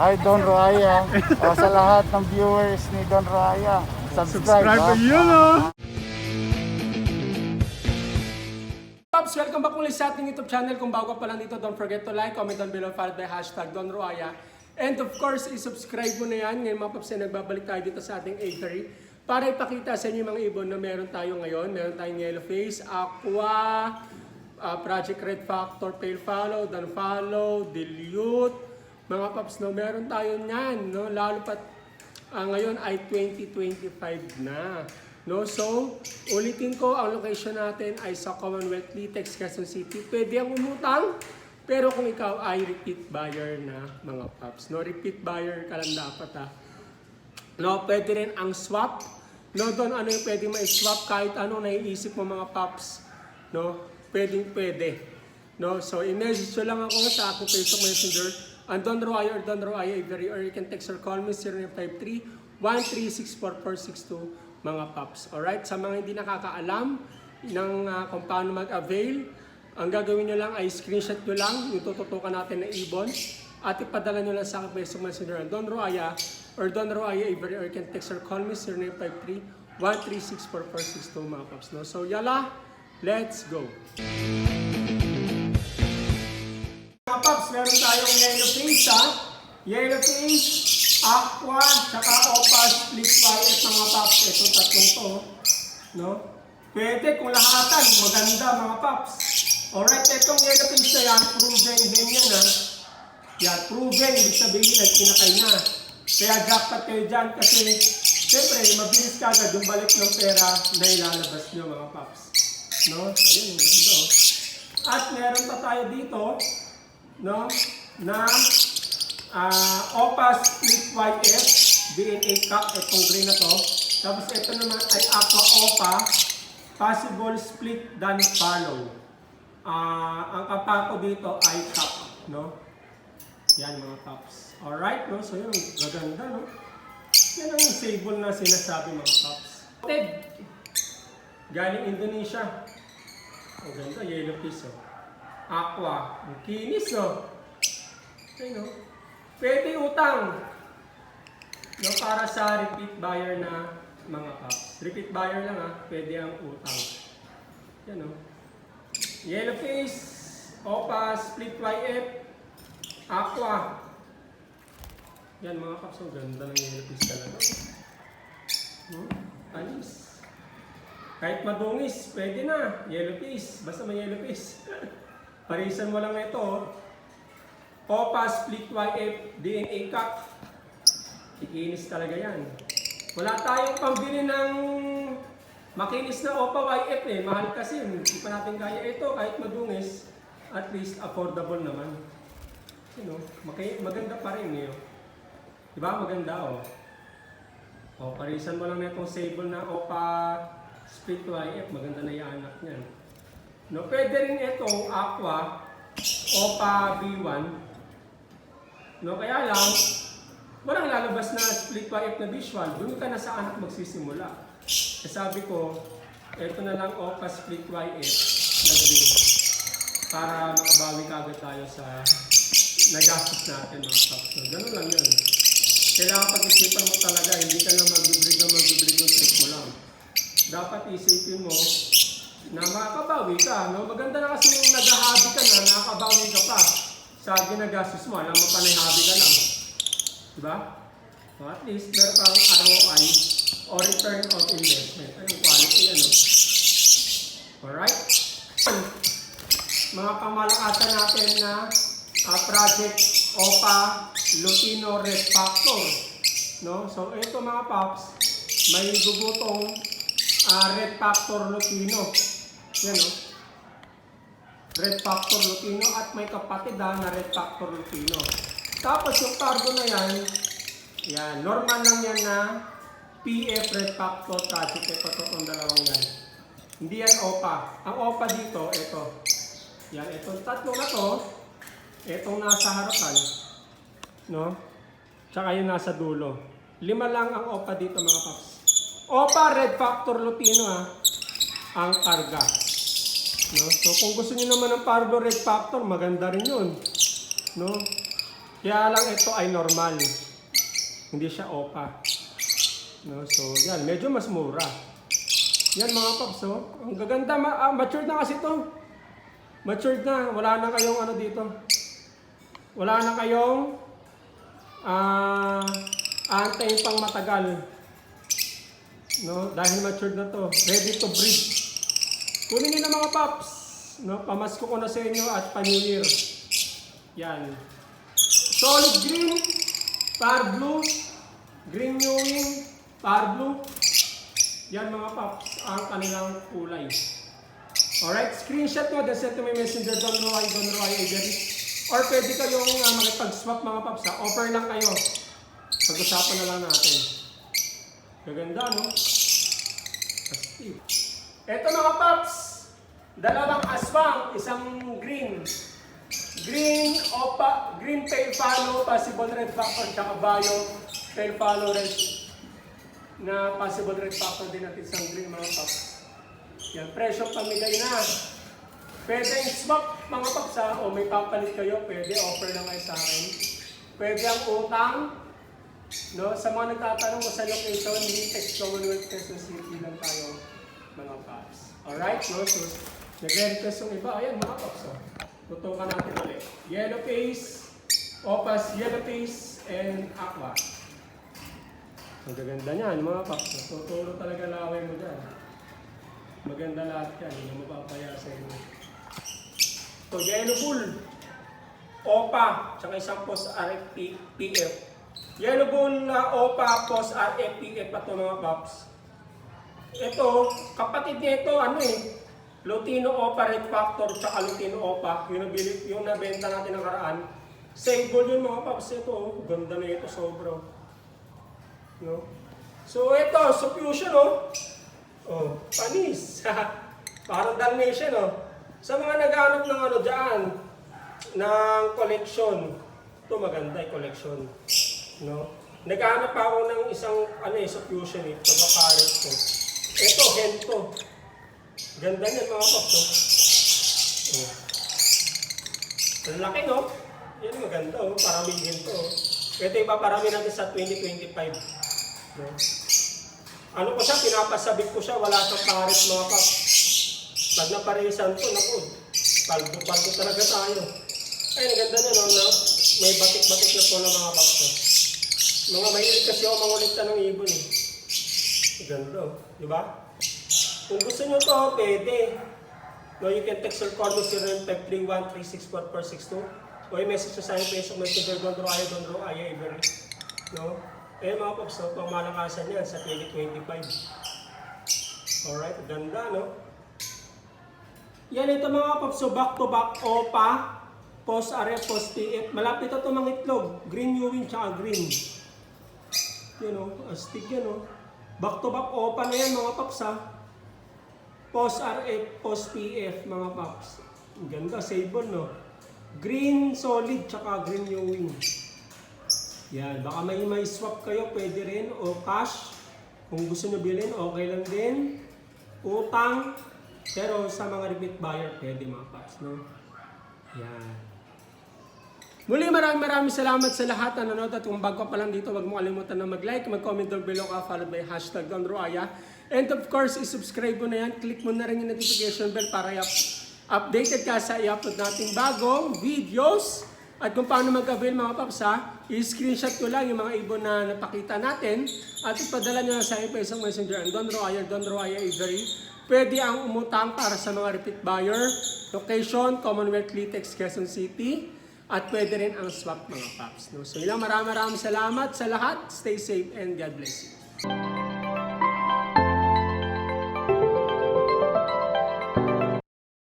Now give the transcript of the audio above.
Hi Don Raya. o, sa lahat ng viewers ni Don Raya, subscribe. Subscribe to yun, oh. Pops, welcome back ulit sa ating YouTube channel. Kung bago ka pa lang dito, don't forget to like, comment down below, followed by hashtag Don Ruaya. And of course, i-subscribe mo na yan. Ngayon mga Pops, eh, nagbabalik tayo dito sa ating aviary para ipakita sa inyo yung mga ibon na meron tayo ngayon. Meron tayong yellow face, aqua, ah, Project Red Factor, Pale Follow, Dan Follow, Dilute. Mga Pops, no, meron tayo niyan. No? Lalo pat Ah, ngayon ay 2025 na. No? So, ulitin ko, ang location natin ay sa Commonwealth Litex, Quezon City. Pwede ang umutang, pero kung ikaw ay repeat buyer na mga paps. No? Repeat buyer ka lang dapat ha. No, pwede rin ang swap. No, doon ano yung pwede ma-swap kahit ano naiisip mo mga paps. No, pwedeng pwede. No, so i-message lang ako sa aking Facebook Messenger. And Don Roy or Don Roy Avery or you can text or call me 0953-1364462 mga paps. Alright, sa mga hindi nakakaalam ng ah, kung paano mag-avail, ang gagawin nyo lang ay screenshot nyo lang yung tututukan natin na ibon at ipadala nyo lang sa aking Facebook Messenger Don Roaya or Don Roaya Avery or you can text or call me 0953-1364462 mga paps. No? So yala, let's go! Tayong yellow face ha. Yellow face, aqua, tsaka opal, split violet mga paps. Itong tatlong to. No? Pwede kung lahatan, maganda mga paps. Alright, itong yellow face na yan, proven din yan ha. Yan, proven, ibig sabihin at kinakay na. Kaya jackpot kayo dyan kasi Siyempre, mabilis ka agad yung balik ng pera na ilalabas nyo mga paps. No? Ayun, ganda oh. At meron pa tayo dito, no, na ah Opa Split White F, DNA Cup, itong green na to. Tapos ito naman ay Aqua Opa, Possible Split Dan Follow. Ah, ang kapa ko dito ay cup, no? Yan mga cups. Alright, no? So yun, gaganda, no? Yan ang sable na sinasabi mga cups. Ted, galing Indonesia. Ang ganda, yellow piece, oh. Aqua. Ang kinis, no? Ayun, no? Pwede utang. No, para sa repeat buyer na mga cups. Repeat buyer lang, ha? Pwede ang utang. Yan, no? Yellow face, Opa, Split YF, Aqua. Yan mga cups, ang ganda ng yellow face talaga. No? Alis. Kahit madungis, pwede na. Yellow face. Basta may yellow face. Parisan mo lang ito. oh. Opa Split YF DNA Cup. Ikinis talaga yan. Wala tayong pambili ng makinis na Opa YF eh. Mahal kasi. Hindi pa natin kaya ito. Kahit madungis, at least affordable naman. You know, maganda pa rin eh. oh. Diba? Maganda oh. O, parisan mo lang na itong sable na Opa Split YF. Maganda na yung anak niyan. No, pwede rin itong Aqua Opa B1. No, kaya lang, walang lalabas na split YF na visual. Doon ka na sa anak magsisimula. Kaya sabi ko, ito na lang Opa Split YF na green. Para makabawi kagad tayo sa nagastos natin mga paps. So, ganun lang yun. Kailangan pag-isipan mo talaga, hindi ka lang magbibrig na magbibrig yung trick mo lang. Dapat isipin mo na makakabawi ka. No? Maganda na kasi yung nag-hobby ka na, nakakabawi ka pa sa ginagastos mo. Alam mo pa na hobby ka lang. Diba? So at least, meron kang ROI o return of investment. Anong quality yan, no? Alright? Mga pamalakatan natin na ah, project OPA Lutino Red Factor. No? So ito mga paps, may gugutong ah, Red Factor Lutino. Yan no? Red Factor Lutino at may kapatid ha, na Red Factor Lutino. Tapos yung cargo na yan, yan, normal lang yan na PF Red Factor Project. Ito itong dalawang yan. Hindi yan OPA. Ang OPA dito, ito. Yan, itong tatlo na to, itong nasa harapan, no? Tsaka yung nasa dulo. Lima lang ang OPA dito mga paps. OPA Red Factor Lutino ha, ang karga. No? So kung gusto niyo naman ng Pardo Red Factor, maganda rin yun. No? Kaya lang ito ay normal. Hindi siya OPA. No, so yan, medyo mas mura. Yan mga paps, oh. Ang gaganda, ma- ah, matured na kasi to. Matured na, wala na kayong ano dito. Wala na kayong ah antayin pang matagal. No, dahil matured na to. Ready to breed. Kunin niyo na mga paps. No, pamasko ko na sa inyo at pa New Year. Yan. Solid green, par blue, green new wing, par blue. Yan mga paps ang kanilang kulay. Alright, screenshot mo, then send to my messenger, Don Roy, Don Roy, Avery. Or pwede kayong uh, makipag-swap mga paps ha. Offer lang kayo. Pag-usapan na lang natin. Gaganda, no? Ito mga paps, dalawang aswang, isang green. Green opa, green pale follow, possible red factor, tsaka bio, pale follow red na possible red factor din natin sa green mga paps. Yan, presyo pamigay na. Pwede yung swap mga paps ha, o may papalit kayo, pwede, offer lang kayo sa akin. Pwede ang utang, no? Sa mga nagtatanong kung sa location, Litex Commonwealth Quezon City lang tayo mga paps. Alright, no? So, nag-request yung iba, ayan mga paps. Oh. Tutukan natin ulit. Yellow face, Opus Yellow face, and Aqua. Ang gaganda niyan, mga paps. Tuturo talaga laway mo dyan. Maganda lahat yan, hindi mo mapapaya sa inyo. So, Yellow Bull, OPA, tsaka isang post RFP, PF. Yellow Bull na OPA, post RF, PF pa to mga paps. Ito, kapatid nito, ano eh, Lutino OPA Red Factor, tsaka Lutino OPA, yung, nabili, yung nabenta natin ng karaan. Goal yun mga paps, ito, oh. ganda na ito, sobra. No? So ito, suffusion oh. Oh, panis. Parang Dalmatian oh. Sa mga naghanap ng ano dyan, ng collection. Ito maganda yung collection. No? Naghanap ako ng isang ano eh, suffusion eh, pagkakarit ko. Ito, hento. Ganda niyan mga paps oh. oh. Ang laki no? Yan maganda oh, paraming hento oh. Ito ipaparami natin sa 2025. No? Ano ko siya, pinapasabit ko siya, wala siyang parit mga kap. Pag naparisan to, naku, paldo-paldo talaga tayo. Ay, ang ganda na, no, na may batik-batik na po ng mga kap ko. Mga mahilig kasi ako mangulikta ng ibon eh. Ganda, di ba? Kung gusto nyo to, pwede. No, you can text or call me 0953136442 o i-message nyo sa akin Facebook Messenger Don Roaya, Don Roaya, Avery. No? Eh mga pops, no, pamalakasan yan sa 2025. Alright, ganda, no? Yan ito mga pops, so back to back OPA, post RF, post TF. Malapit ito mga itlog, green Ewing tsaka green. Yan o, astig yan o. Back to back OPA na yan mga pops ha. Post RF, post PF mga pops. Ang ganda, sable no. Green solid tsaka green Ewing. Yan, baka may may swap kayo, pwede rin. O cash, kung gusto nyo bilhin, okay lang din. Utang, pero sa mga repeat buyer, pwede mga paps, no? Yan. Muli maraming maraming salamat sa lahat na nanonood at kung bago pa lang dito, huwag mo kalimutan na mag-like, mag-comment down below ka, followed by hashtag Don Roaya. And of course, i-subscribe mo na yan, click mo na rin yung notification bell para updated ka sa i-upload nating bagong videos. At kung paano mag-avail mga paps ha, i-screenshot ko lang yung mga ibon na napakita natin at ipadala nyo na sa akin isang messenger ang Don Roaya, Don Roaya Avery. Pwede ang umutang para sa mga repeat buyer, location, Commonwealth Litex, Quezon City, at pwede rin ang swap mga paps. No? So ilang maraming maraming salamat sa lahat. Stay safe and God bless you.